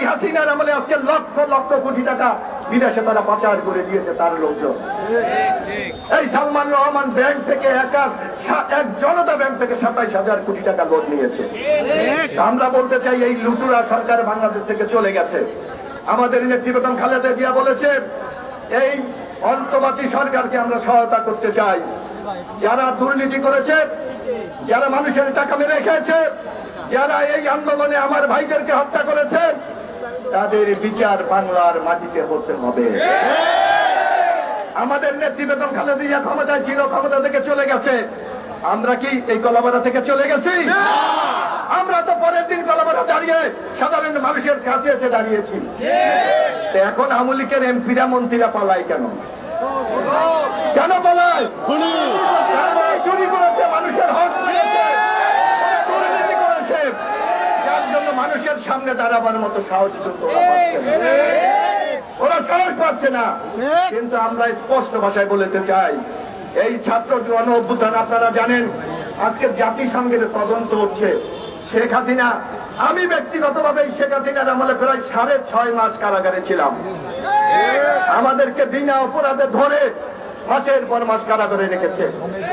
এই হাসিনার আমলে আজকে লক্ষ লক্ষ কোটি টাকা বিদেশে তারা পাচার করে দিয়েছে তার লোকজন। এই সালমান রহমান ব্যাংক থেকে একা সা- এক জনতা ব্যাংক থেকে সাতাইশ হাজার কোটি টাকা লোন নিয়েছে। আমরা বলতে চাই, এই লুটুরা সরকার বাংলাদেশ থেকে চলে গেছে। আমাদের নেত্রী বেগম খালেদা জিয়া বলেছে, এই অন্তবাদী সরকারকে আমরা সহায়তা করতে চাই। যারা দুর্নীতি করেছে, যারা মানুষের টাকা মেরে খেয়েছে, যারা এই আন্দোলনে আমার ভাইদেরকে হত্যা করেছে তাদের বিচার বাংলার মাটিতে হতে হবে। আমাদের নেত্রী বেগম খালেদা জিয়া ক্ষমতায় ছিল ক্ষমতা থেকে চলে গেছে। আমরা কি এই কলাবাড়া থেকে চলে গেছি? আমরা তো পরের দিন কলাবাড়া দাঁড়িয়ে সাধারণ মানুষের কাছে এসে দাঁড়িয়েছি। এখন আওয়ামী লীগের এমপিরা মন্ত্রীরা পালায় কেন? কেন পালায়? চুরি করেছে মানুষের হক নিয়েছে দুর্নীতি করেছে যার জন্য মানুষের সামনে দাঁড়াবার মতো সাহস কিন্তু ওরা পাচ্ছে না। ওরা সাহস পাচ্ছে না। কিন্তু আমরা স্পষ্ট ভাষায় বলতে চাই এই ছাত্র গণ অভ্যুত্থান আপনারা জানেন আজকে জাতিসংঘের তদন্ত হচ্ছে। শেখ হাসিনা আমি ব্যক্তিগতভাবে এই শেখ হাসিনার আমলে প্রায় সাড়ে ছয় মাস কারাগারে ছিলাম। আমাদেরকে বিনা অপরাধে ধরে মাসের পর মাস কারাগারে রেখেছে।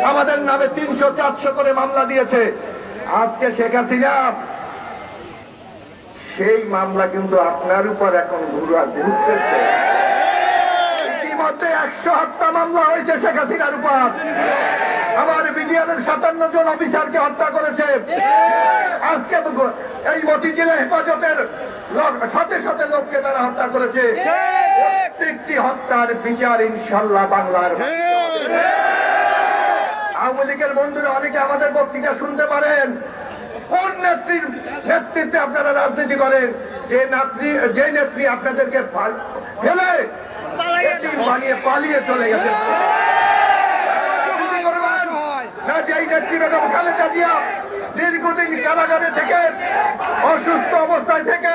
আমাদের নামে তিনশো চারশো করে মামলা দিয়েছে। আজকে শেখ হাসিনা সেই মামলা কিন্তু আপনার উপর এখন ঘুরা ঘুরতেছে। ইতিমধ্যে একশো হত্যা মামলা হয়েছে শেখ হাসিনার উপর। আমার বিডিআরের সাতান্ন জন অফিসারকে হত্যা করেছে। আজকে এই মতিঝিলে হেফাজতের শত শত লোককে তারা হত্যা করেছে। প্রত্যেকটি হত্যার বিচার ইনশাল্লাহ বাংলার আওয়ামী লীগের বন্ধুরা অনেকে আমাদের বক্তৃতা শুনতে পারেন। কোন নেত্রীর নেতৃত্বে আপনারা রাজনীতি করেন? যে নেত্রী যে নেত্রী আপনাদেরকে ফেলে বানিয়ে পালিয়ে চলে গেছে। না যে এই নেত্রী বেগম খালেদা জিয়া দীর্ঘদিন কারাগারে থেকে অসুস্থ অবস্থায় থেকে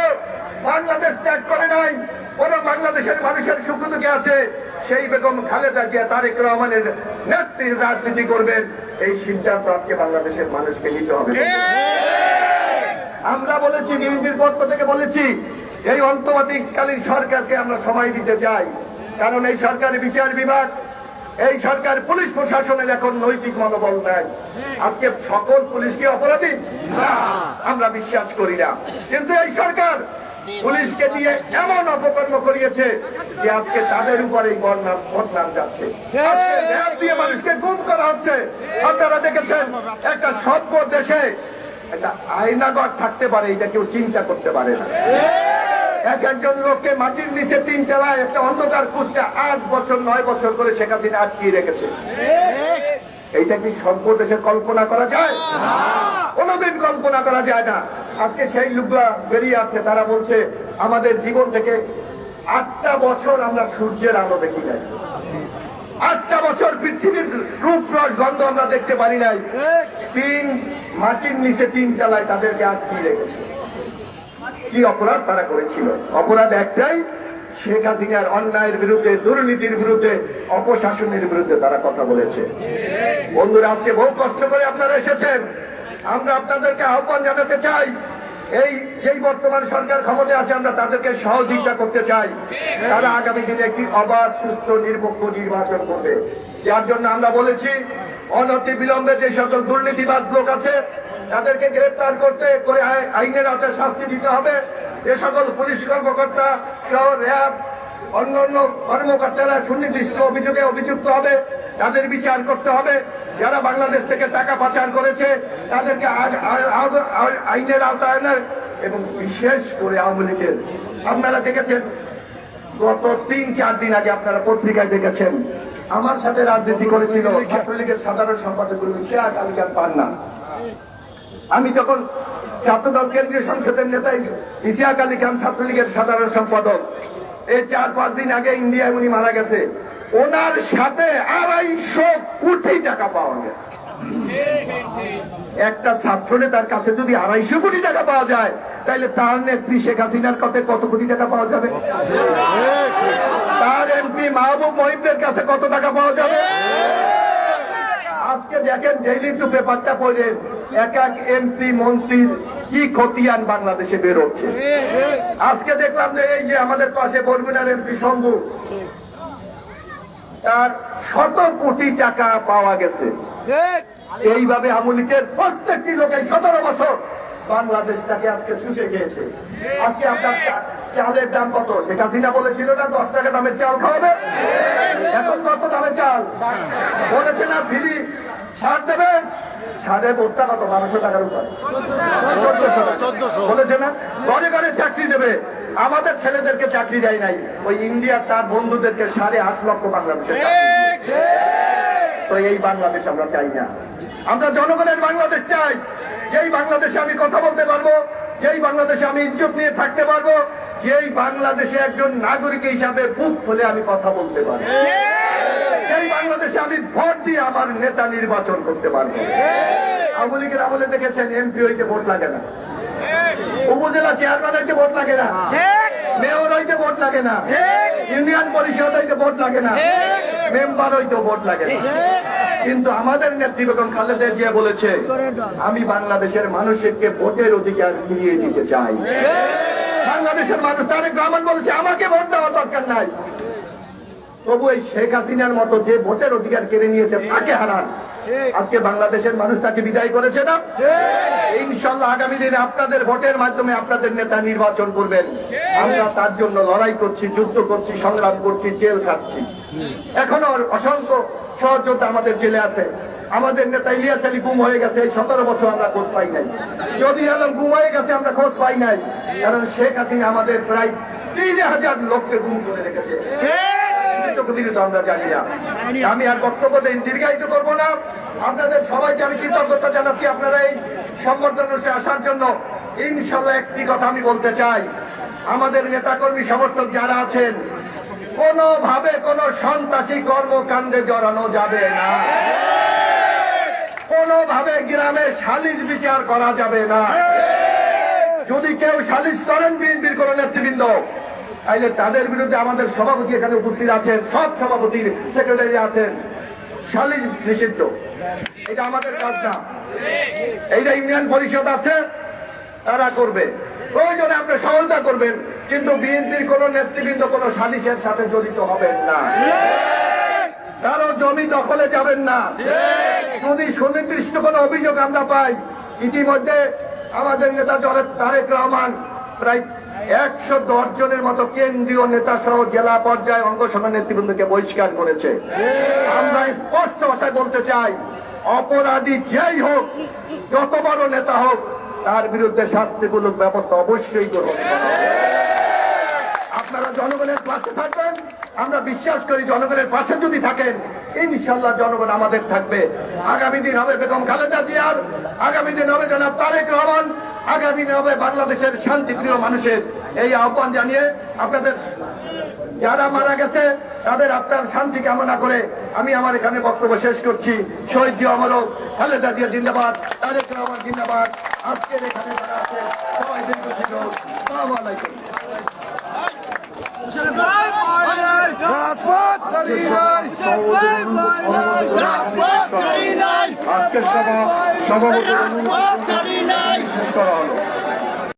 বাংলাদেশ ত্যাগ করে নাই। বরং বাংলাদেশের মানুষের সুখ দুঃখে আছে সেই বেগম খালেদা জিয়া তারেক রহমানের নেত্রীর রাজনীতি করবেন। এই সিদ্ধান্ত আজকে বাংলাদেশের মানুষকে নিতে হবে। আমরা বলেছি বিএনপির পক্ষ থেকে বলেছি এই অন্তর্বর্তীকালীন সরকারকে আমরা সময় দিতে চাই। কারণ এই সরকারের বিচার বিভাগ এই সরকার পুলিশ প্রশাসনের এখন নৈতিক মনোবল নেয় আজকে সকল পুলিশ কি অপরাধী আমরা বিশ্বাস করি না। কিন্তু এই সরকার পুলিশকে দিয়ে এমন অপকর্ম করিয়েছে যে আজকে তাদের উপর এই বদনাম বদনাম যাচ্ছে দিয়ে মানুষকে গুম করা হচ্ছে। আপনারা দেখেছেন, একটা সভ্য দেশে একটা আয়নাগর থাকতে পারে, এটা কেউ চিন্তা করতে পারে না। এক একজন লোককে মাটির নিচে তিন তলায় একটা অন্ধকার কুচতে আট বছর, নয় বছর করে শেখ হাসিনা আটকিয়ে রেখেছে। এইটা কি সভ্য দেশে কল্পনা করা যায়? কোনোদিন কল্পনা করা যায় না। আজকে সেই লোকরা বেরিয়ে আছে, তারা বলছে, আমাদের জীবন থেকে আটটা বছর আমরা সূর্যের আলো দেখি নাই। আটটা বছর পৃথিবীর রূপ রস গন্ধ আমরা দেখতে পারি নাই। তিন মাটির নিচে তিন তলায় তাদেরকে আটকিয়ে রেখেছে। কি অপরাধ তারা করেছিল? অপরাধ একটাই, শেখ হাসিনার অন্যায়ের বিরুদ্ধে, দুর্নীতির বিরুদ্ধে, অপশাসনের বিরুদ্ধে তারা কথা বলেছে। বন্ধুরা, আজকে বহু কষ্ট করে আপনারা এসেছেন। আমরা আপনাদেরকে আহ্বান জানাতে চাই, এই যেই বর্তমান সরকার ক্ষমতায় আছে, আমরা তাদেরকে সহযোগিতা করতে চাই। তারা আগামী দিনে একটি অবাধ, সুস্থ নিরপেক্ষ নির্বাচন করবে। যার জন্য আমরা বলেছি, অনতি বিলম্বে যে সকল দুর্নীতিবাদ লোক আছে তাদেরকে গ্রেপ্তার করতে করে আই- আইনের আওতায় শাস্তি দিতে হবে। যে সকল পুলিশ কর্মকর্তা সহ র্যাব অন্যান্য কর্মকর্তারা সুনির্দিষ্ট অভিযোগে অভিযুক্ত হবে। তাদের বিচার করতে হবে। যারা বাংলাদেশ থেকে টাকা পাচার করেছে তাদেরকে আইনের আওতায় এবং বিশেষ করে আওয়ামী লীগের। আপনারা দেখেছেন গত তিন চার দিন আগে আপনারা পত্রিকায় দেখেছেন আমার সাথে রাজনীতি করেছিল ছাত্রলীগের সাধারণ সম্পাদক সিয়াক আলী খান পান্না আমি যখন ছাত্রদল কেন্দ্রীয় সংসদের নেতা ইসিয়াক আলী খান ছাত্রলীগের সাধারণ সম্পাদক, এই চার পাঁচ দিন আগে ইন্ডিয়ায় উনি মারা গেছে। ওনার সাথে আড়াইশো কোটি টাকা পাওয়া গেছে। একটা ছাত্র নেতার কাছে যদি আড়াইশো কোটি টাকা পাওয়া যায় তাহলে তার নেত্রী শেখ হাসিনার কাছে কত কোটি টাকা পাওয়া যাবে? তার এমপি মাহবুব মহিমদের কাছে কত টাকা পাওয়া যাবে? আজকে দেখেন ডেইলি টু পেপারটা পড়েন এক এক এমপি মন্ত্রীর কি খতিয়ান বাংলাদেশে বেরোচ্ছে আজকে দেখলাম যে এই যে আমাদের পাশে বরগুনার এমপি শম্ভু, তার শত কোটি টাকা পাওয়া গেছে। এইভাবে আমলিকের প্রত্যেকটি লোক সতেরো বছর বাংলাদেশটাকে আজকে চুষে খেয়েছে। আজকে আপনার চালের দাম কত? শেখ হাসিনা বলেছিল না, দশ টাকা দামের চাল খাওয়াবে? এখন কত দামে চাল? বলেছে না, ফ্রি সার দেবেন সারের বস্তা কত? বারোশো টাকার উপর। বলেছে না? ঘরে ঘরে চাকরি দেবে। আমাদের ছেলেদেরকে চাকরি দেয় নাই। ওই ইন্ডিয়ার তার বন্ধুদেরকে সাড়ে আট লক্ষ দিয়েছে। তো এই বাংলাদেশ আমরা চাই না। আমরা জনগণের বাংলাদেশ চাই। যেই বাংলাদেশে আমি কথা বলতে পারব যেই বাংলাদেশে আমি ইজ্জত নিয়ে থাকতে পারব যেই বাংলাদেশে একজন নাগরিক হিসাবে বুক খুলে আমি কথা বলতে পারব। এই বাংলাদেশে আমি ভোট দিয়ে আমার নেতা নির্বাচন করতে পারব। আওয়ামী লীগের আমলে দেখেছেন এমপি হইতে ভোট লাগে না। উপজেলা চেয়ারম্যান হইতে ভোট লাগে না। মেয়র হইতে ভোট লাগে না। ইউনিয়ন পরিষদ হইতে ভোট লাগে না। মেম্বার হইতে ভোট লাগে না। কিন্তু আমাদের নেত্রী বেগম খালেদা জিয়া বলেছে আমি বাংলাদেশের মানুষকে ভোটের অধিকার ফিরিয়ে দিতে চাই। বাংলাদেশের মানুষ তারেক রহমান বলেছে আমাকে ভোট দেওয়ার দরকার নাই। তবু এই শেখ হাসিনার মতো যে ভোটের অধিকার কেড়ে নিয়েছে তাকে হারান। আজকে বাংলাদেশের মানুষ তাকে বিদায় করেছে না? ইনশাল্লাহ আগামী দিনে আপনাদের ভোটের মাধ্যমে আপনাদের নেতা নির্বাচন করবেন। আমরা তার জন্য লড়াই করছি যুদ্ধ করছি সংগ্রাম করছি জেল খাচ্ছি। এখনও অসংখ্য সহযোদ্ধা আমাদের জেলে আছে। আমাদের নেতা ইলিয়াস আলী গুম হয়ে গেছে সতেরো বছর আমরা খোঁজ পাই নাই। যদি আলম গুম হয়ে গেছে আমরা খোঁজ পাই নাই। কারণ শেখ হাসিনা আমাদের প্রায় তিন হাজার লোককে গুম করে রেখেছে। বিরুদ্ধে আমরা জানি না আমি আর বক্তব্য দীর্ঘায়িত করব না। আপনাদের সবাইকে আমি কৃতজ্ঞতা জানাচ্ছি আপনারা এই সংবর্ধন আসার জন্য। ইনশাল্লাহ একটি কথা আমি বলতে চাই। আমাদের নেতাকর্মী সমর্থক যারা আছেন, কোনোভাবে কোনো সন্ত্রাসী কর্মকাণ্ডে জড়ানো যাবে না। কোনোভাবে গ্রামে সালিশ বিচার করা যাবে না। যদি কেউ সালিশ করেন বিএনপির কোন নেতৃবৃন্দ তাইলে তাদের বিরুদ্ধে আমাদের সভাপতি এখানে উপস্থিত আছেন, সব সভাপতির সেক্রেটারি আছেন। সালিশ নিষিদ্ধ। এটা আমাদের কাজ না। এইটা ইউনিয়ন পরিষদ আছে, তারা করবে। প্রয়োজনে আপনি সহায়তা করবেন, কিন্তু বিএনপির কোন নেতৃবৃন্দ কোন সালিশের সাথে জড়িত হবেন না। কারও জমি দখলে যাবেন না। যদি সুনির্দিষ্ট কোন অভিযোগ আমরা পাই, ইতিমধ্যে আমাদের নেতা তারেক রহমান প্রায় একশো দশ জনের মতো কেন্দ্রীয় নেতা সহ জেলা পর্যায়ে অঙ্গসভা নেতৃবৃন্দকে বহিষ্কার করেছে আমরা স্পষ্ট ভাষায় বলতে চাই, অপরাধী যেই হোক, যত বড় নেতা হোক, তার বিরুদ্ধে শাস্তিমূলক ব্যবস্থা অবশ্যই গ্রহণ করা। আপনারা জনগণের পাশে থাকবেন আমরা বিশ্বাস করি জনগণের পাশে যদি থাকেন ইনশাল্লাহ জনগণ আমাদের থাকবে। আগামী দিন হবে বেগম খালেদা জিয়ার, আগামী দিন হবে জনাব তারেক রহমান, আগামী দিন হবে বাংলাদেশের শান্তিপ্রিয় মানুষের। এই আহ্বান জানিয়ে আপনাদের যারা মারা গেছে, তাদের আপনার শান্তি কামনা করে আমি আমার এখানে বক্তব্য শেষ করছি। শহীদ জিয়া অমরক খালেদা জিয়া জিন্দাবাদ, তারেক রহমান জিন্দাবাদ। আজকের এখানে যারা সবাই দীর্ঘ ছিল আজকের সভা সভাপতি